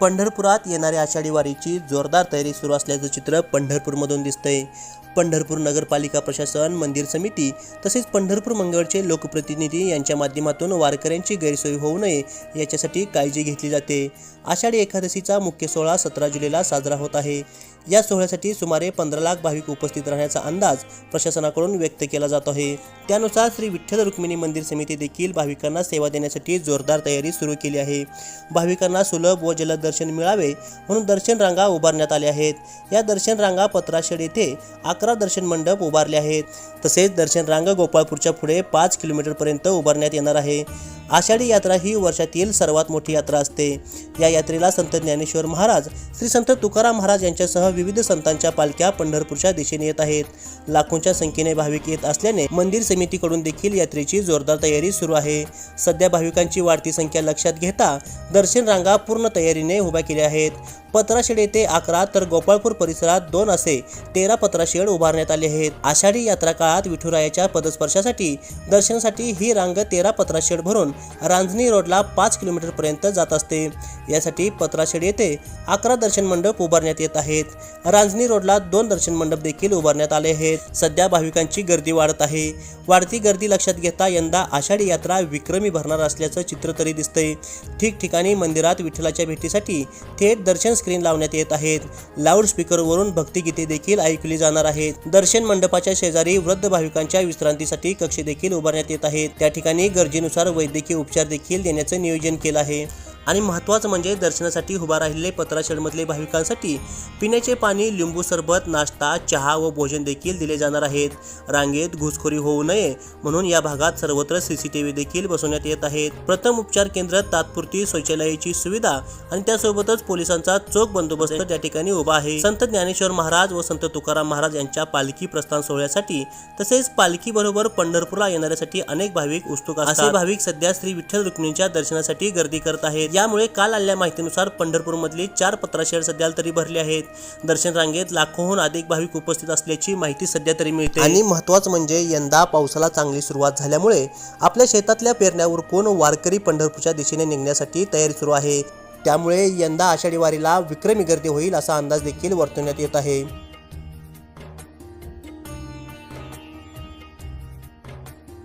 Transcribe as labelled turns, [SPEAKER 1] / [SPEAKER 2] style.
[SPEAKER 1] पंढरपुरात येणाऱ्या आषाढी वारीची जोरदार तयारी सुरू असल्याचं चित्र पंढरपूरमधून दिसतंय. पंढरपूर नगरपालिका प्रशासन मंदिर समिती तसेच पंढरपूर मंगळचे लोकप्रतिनिधी यांच्या माध्यमातून वारकऱ्यांची गैरसोय होऊ नये याच्यासाठी काळजी घेतली जाते. आषाढी एकादशीचा मुख्य सोहळा सतरा जुलैला साजरा होत आहे. या सोहळ्यासाठी सुमारे पंधरा लाख भाविक उपस्थित राहण्याचा अंदाज प्रशासनाकडून व्यक्त केला जात आहे. त्यानुसार श्री विठ्ठल रुक्मिणी मंदिर समिती देखील भाविकांना सेवा देण्यासाठी जोरदार तयारी सुरू केली आहे. भाविकांना सुलभ व जलद दर्शन मिळावे म्हणून दर्शन रांगा उभारण्यात आल्या आहेत. या दर्शन रांगा पत्राशेड येथे अकरा दर्शन मंडप उभारले आहेत. तसेच दर्शन रांगा गोपाळपूरच्या पुढे पाच किलोमीटरपर्यंत उभारण्यात येणार आहे. आषाढी यात्रा ही वर्षातील सर्वात मोठी यात्रा असते. या यात्रेला संत ज्ञानेश्वर महाराज श्री संत तुकाराम महाराज यांच्यासह विविध संतांच्या पालख्या पंढरपूरच्या दिशेने येत आहेत. लाखोंच्या संख्येने भाविक येत असल्याने मंदिर समितीकडून देखील यात्रेची जोरदार तयारी सुरू आहे. सध्या भाविकांची वाढती संख्या लक्षात घेता दर्शन रांगा पूर्ण तयारीने उभ्या केल्या आहेत. पत्राशेड येथे अकरा तर गोपाळपूर परिसरात दोन असे तेरा पत्राशेड उभारण्यात आले आहेत. आषाढी यात्रा काळात विठुरायाच्या पदस्पर्शासाठी दर्शनासाठी ही रांग तेरा पत्राशेड भरून रांजणी रोडला पाच किलोमीटर पर्यंत जात असते. यासाठी पत्राशेड येथे अकरा दर्शन मंडप उभारण्यात येत आहेत. रांजणी रोडला दोन दर्शन मंडप देखील उभारण्यात आले आहेत. सध्या भाविकांची गर्दी वाढत आहे. वाढती गर्दी लक्षात घेता यंदा आषाढी यात्रा विक्रमी भरणार असल्याचं चित्र तरी दिसतंय. ठिकठिकाणी मंदिरात विठ्ठलाच्या भेटीसाठी थेट दर्शन स्क्रीन लावण्यात येत आहेत. लाऊडस्पीकरवरून भक्तिगीते देखील ऐकली जाणार आहेत. दर्शन मंडपाच्या शेजारी वृद्ध भाविकांच्या विश्रांतीसाठी कक्ष देखील उभारण्यात येत आहेत. त्या ठिकाणी गरजेनुसार वैद्यकीय उपचार देखील देण्याचं नियोजन केलं आहे. आणि महत्त्वाचं म्हणजे दर्शनासाठी उभा राहिलेले पत्राशेडमधले भाविकांसाठी पिण्याचे पाणी लिंबू सरबत नाश्ता चहा व भोजन देखील दिले जाणार आहेत. रांगेत घुसखोरी होऊ नये म्हणून या भागात सर्वत्र सीसीटीव्ही देखील बसवण्यात येत आहेत. प्रथम उपचार केंद्र तात्पुरती शौचालयाची सुविधा आणि त्यासोबतच पोलिसांचा चोख बंदोबस्त त्या ठिकाणी उभा आहे. संत ज्ञानेश्वर महाराज व संत तुकाराम महाराज यांच्या पालखी प्रस्थान सोहळ्यासाठी तसेच पालखी बरोबर पंढरपूरला येणाऱ्यासाठी अनेक भाविक उत्सुक असे भाविक सध्या श्री विठ्ठल रुक्मिणीच्या दर्शनासाठी गर्दी करत आहेत. यामुळे काल आलेल्या माहितीनुसार पंढरपूरमधली चार पत्राशेड सध्या तरी भरले आहेत. दर्शन रांगेत लाखोहून अधिक भाविक उपस्थित असल्याची माहिती सध्या तरी मिळते. आणि महत्वाचं म्हणजे यंदा पावसाला चांगली सुरुवात झाल्यामुळे आपल्या शेतातल्या पेरण्यावर कोण वारकरी पंढरपूरच्या दिशेने निघण्यासाठी तयारी सुरू आहे. त्यामुळे यंदा आषाढी वारीला विक्रमी गर्दी होईल असा अंदाज देखील वर्तवण्यात येत आहे.